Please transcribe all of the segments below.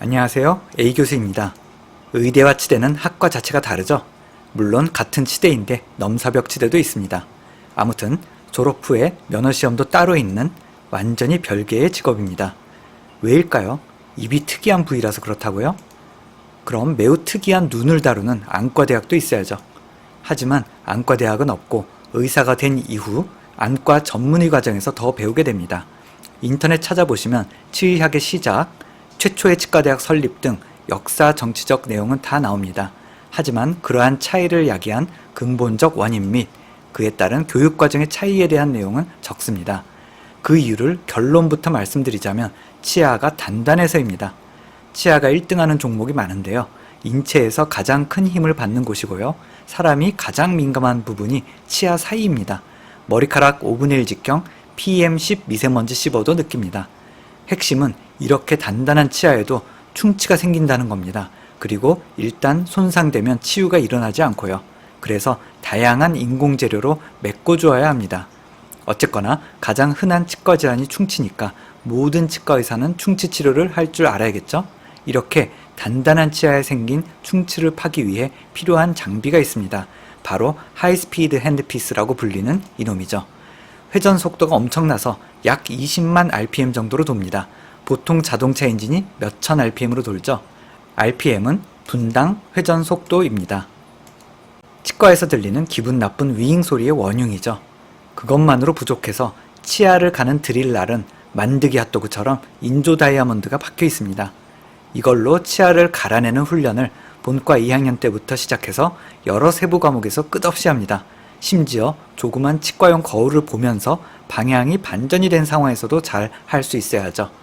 안녕하세요. A 교수입니다. 의대와 치대는 학과 자체가 다르죠? 물론 같은 치대인데 넘사벽 치대도 있습니다. 아무튼 졸업 후에 면허 시험도 따로 있는 완전히 별개의 직업입니다. 왜일까요? 입이 특이한 부위라서 그렇다고요? 그럼 매우 특이한 눈을 다루는 안과대학도 있어야죠. 하지만 안과대학은 없고 의사가 된 이후 안과 전문의 과정에서 더 배우게 됩니다. 인터넷 찾아보시면 치의학의 시작, 최초의 치과대학 설립 등 역사 정치적 내용은 다 나옵니다. 하지만 그러한 차이를 야기한 근본적 원인 및 그에 따른 교육 과정의 차이에 대한 내용은 적습니다. 그 이유를 결론부터 말씀드리자면 치아가 단단해서입니다. 치아가 1등하는 종목이 많은데요. 인체에서 가장 큰 힘을 받는 곳이고요. 사람이 가장 민감한 부분이 치아 사이입니다. 머리카락 5분의 1 직경 PM10 미세먼지 씹어도 느낍니다. 핵심은 이렇게 단단한 치아에도 충치가 생긴다는 겁니다. 그리고 일단 손상되면 치유가 일어나지 않고요. 그래서 다양한 인공재료로 메꿔주어야 합니다. 어쨌거나 가장 흔한 치과 질환이 충치니까 모든 치과 의사는 충치 치료를 할 줄 알아야겠죠? 이렇게 단단한 치아에 생긴 충치를 파기 위해 필요한 장비가 있습니다. 바로 하이스피드 핸드피스라고 불리는 이놈이죠. 회전 속도가 엄청나서 약 20만 rpm 정도로 돕니다. 보통 자동차 엔진이 몇천 rpm으로 돌죠. rpm은 분당 회전 속도입니다. 치과에서 들리는 기분 나쁜 위잉 소리의 원흉이죠. 그것만으로 부족해서 치아를 가는 드릴날은 만드기 핫도그처럼 인조 다이아몬드가 박혀 있습니다. 이걸로 치아를 갈아내는 훈련을 본과 2학년 때부터 시작해서 여러 세부 과목에서 끝없이 합니다. 심지어 조그만 치과용 거울을 보면서 방향이 반전이 된 상황에서도 잘 할 수 있어야죠.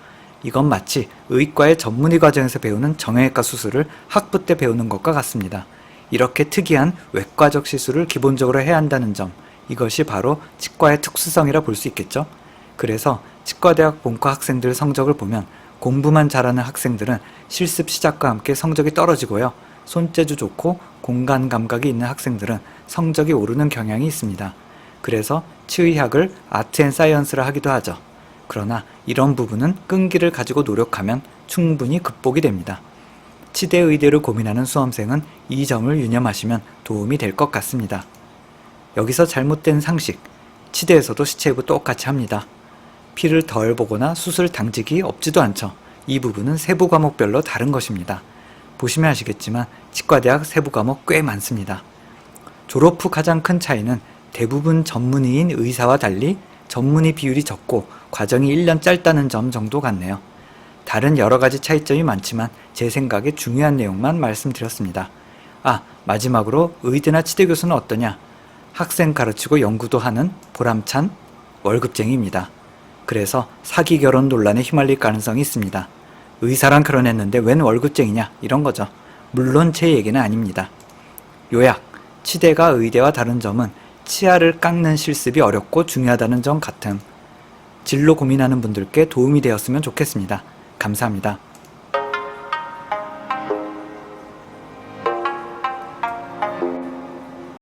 이건 마치 의과의 전문의 과정에서 배우는 정형외과 수술을 학부 때 배우는 것과 같습니다. 이렇게 특이한 외과적 시술을 기본적으로 해야 한다는 점, 이것이 바로 치과의 특수성이라 볼 수 있겠죠. 그래서 치과대학 본과 학생들 성적을 보면 공부만 잘하는 학생들은 실습 시작과 함께 성적이 떨어지고요. 손재주 좋고 공간 감각이 있는 학생들은 성적이 오르는 경향이 있습니다. 그래서 치의학을 아트 앤 사이언스라 하기도 하죠. 그러나 이런 부분은 끈기를 가지고 노력하면 충분히 극복이 됩니다. 치대 의대를 고민하는 수험생은 이 점을 유념하시면 도움이 될 것 같습니다. 여기서 잘못된 상식, 치대에서도 시체부 똑같이 합니다. 피를 덜 보거나 수술 당직이 없지도 않죠. 이 부분은 세부 과목별로 다른 것입니다. 보시면 아시겠지만 치과대학 세부 과목 꽤 많습니다. 졸업 후 가장 큰 차이는 대부분 전문의인 의사와 달리 전문의 비율이 적고 과정이 1년 짧다는 점 정도 같네요. 다른 여러 가지 차이점이 많지만 제 생각에 중요한 내용만 말씀드렸습니다. 아, 마지막으로 의대나 치대 교수는 어떠냐? 학생 가르치고 연구도 하는 보람찬 월급쟁이입니다. 그래서 사기 결혼 논란에 휘말릴 가능성이 있습니다. 의사랑 결혼했는데 웬 월급쟁이냐? 이런 거죠. 물론 제 얘기는 아닙니다. 요약. 치대가 의대와 다른 점은 치아를 깎는 실습이 어렵고 중요하다는 점 같음. 진로 고민하는 분들께 도움이 되었으면 좋겠습니다. 감사합니다.